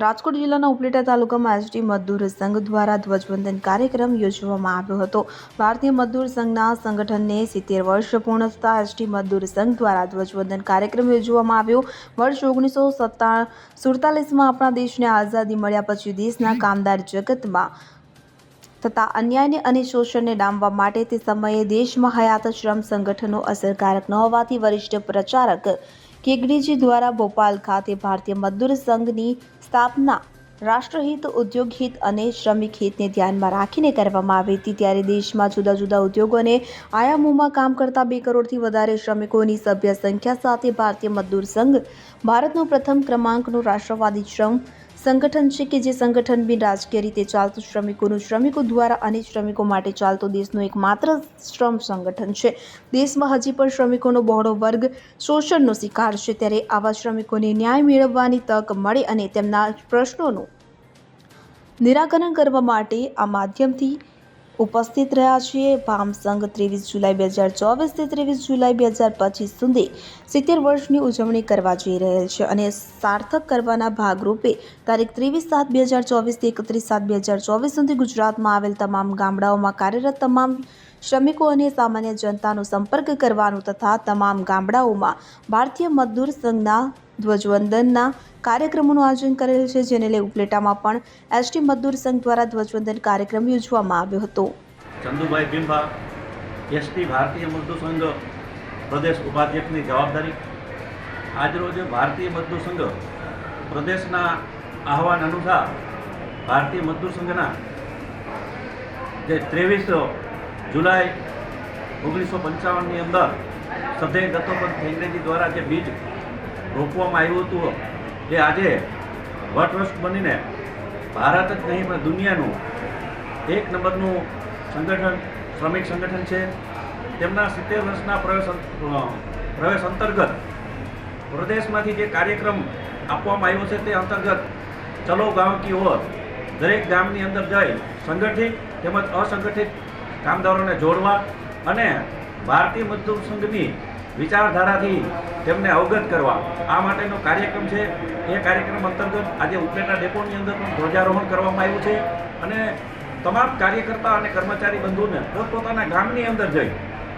રાજકોટ જિલ્લાના ઉપલેટા તાલુકામાં એસટી મજદૂર સંઘ દ્વારા ધ્વજવંદન કાર્યક્રમ યોજવામાં આવ્યો હતો. ભારતીય મજદૂર સંઘના સંગઠનને સિત્તેર વર્ષ પૂર્ણ થતા એસટી મજદૂર સંઘ દ્વારા ધ્વજવંદન કાર્યક્રમ યોજવામાં આવ્યો. વર્ષ ઓગણીસો સત્તા સુડતાલીસમાં આપણા દેશને આઝાદી મળ્યા પછી દેશના કામદાર જગતમાં તથા અન્યાયને અને શોષણને ડામવા માટે તે સમયે દેશમાં હયાત શ્રમ સંગઠનો અસરકારક ન હોવાથી વરિષ્ઠ પ્રચારક કેગડીજી દ્વારા ભોપાલ ખાતે ભારતીય મજદૂર સંઘની સ્થાપના રાષ્ટ્રહિત ઉદ્યોગ હિત અને શ્રમિક હિતને ધ્યાનમાં રાખીને કરવામાં આવી હતી. ત્યારે દેશમાં જુદા જુદા ઉદ્યોગો અને આયામોમાં કામ કરતા બે કરોડથી વધારે શ્રમિકોની સભ્ય સંખ્યા સાથે ભારતીય મજદૂર સંઘ ભારતનો પ્રથમ ક્રમાંકનું રાષ્ટ્રવાદી શ્રમ સંગઠન છે કે જે સંગઠન બિન રાજકીય રીતે ચાલતું શ્રમિકોનું, શ્રમિકો દ્વારા અને શ્રમિકો માટે ચાલતો દેશનું એકમાત્ર શ્રમ સંગઠન છે. દેશમાં હજી પણ શ્રમિકોનો બહોળો વર્ગ શોષણનો શિકાર છે. ત્યારે આવા શ્રમિકોને ન્યાય મેળવવાની તક મળે અને તેમના પ્રશ્નોનું નિરાકરણ કરવા માટે આ માધ્યમથી ઉપસ્થિત રહ્યા છીએ. ભામ સંઘ ત્રેવીસ જુલાઈ બે હજાર ચોવીસથી ત્રેવીસ જુલાઈ બે હજાર પચીસ સુધી સિત્તેર વર્ષની ઉજવણી કરવા જઈ રહેલ છે અને સાર્થક કરવાના ભાગરૂપે તારીખ ત્રેવીસ સાત બે હજાર ચોવીસથી એકત્રીસ સાત બે હજાર ચોવીસ સુધી ગુજરાતમાં આવેલ તમામ ગામડાઓમાં કાર્યરત તમામ શ્રમિકો અને સામાન્ય જનતાનો સંપર્ક કરવાનું તથા તમામ ગામડાઓમાં ભારતીય મજદૂર સંઘના ધ્વજવંદનના કાર્યક્રમોનું આયોજન કરેલ છે, જેને લઈ ઉપલેટામાં પણ એસટી મજદૂર સંઘ દ્વારા ધ્વજવંદન કાર્યક્રમ યોજવામાં આવ્યો હતો. ચંદુભાઈ ભીમભા, એસટી ભારતીય મજદૂર સંઘ, પ્રદેશ ઉપાધ્યક્ષની જવાબદારી. આજરોજ ભારતીય મજદૂર સંઘ, પ્રદેશના આહવાન અનુસાર ભારતીય મજદૂર સંઘના જે ત્રેવીસ જુલાઈ ઓગણીસો પંચાવનની અંદર સધે દત્તોપંત ઠેંગરેજી દ્વારા જે બીજ રોપવામાં આવ્યું હતું. એ આજે વટવૃક્ષ બનીને ભારત જ નહીં, પણ દુનિયાનું એક નંબરનું સંગઠન, શ્રમિક સંગઠન છે. તેમના સિત્તેર વર્ષના પ્રવેશ પ્રવેશ અંતર્ગત પ્રદેશમાંથી જે કાર્યક્રમ આપવામાં આવ્યો છે તે અંતર્ગત ચલો ગાંવ કી ઓર દરેક ગામની અંદર જઈ સંગઠિત તેમજ અસંગઠિત કામદારોને જોડવા અને ભારતીય મજદૂર સંઘની વિચારધારાથી તેમને અવગત કરવા. આ માટેનો કાર્યક્રમ છે. એ કાર્યક્રમ અંતર્ગત આજે ઉપલેટા ડેપોની અંદર પણ ધ્વજારોહણ કરવામાં આવ્યું છે અને તમામ કાર્યકર્તા અને કર્મચારી બંધુને પોતપોતાના ગામની અંદર જઈ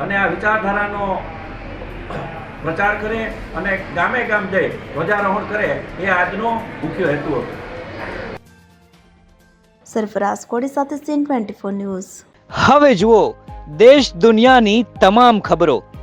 અને આ વિચારધારાનો પ્રચાર કરે અને ગામે ગામ જઈ ધ્વજારોહણ કરે એ આજનો મુખ્ય હેતુ હતો. સરફરાઝ કોડી સાથે સીન ટ્વેન્ટી ફોર ન્યૂઝ. હવે જુઓ દેશ દુનિયાની તમામ ખબરો.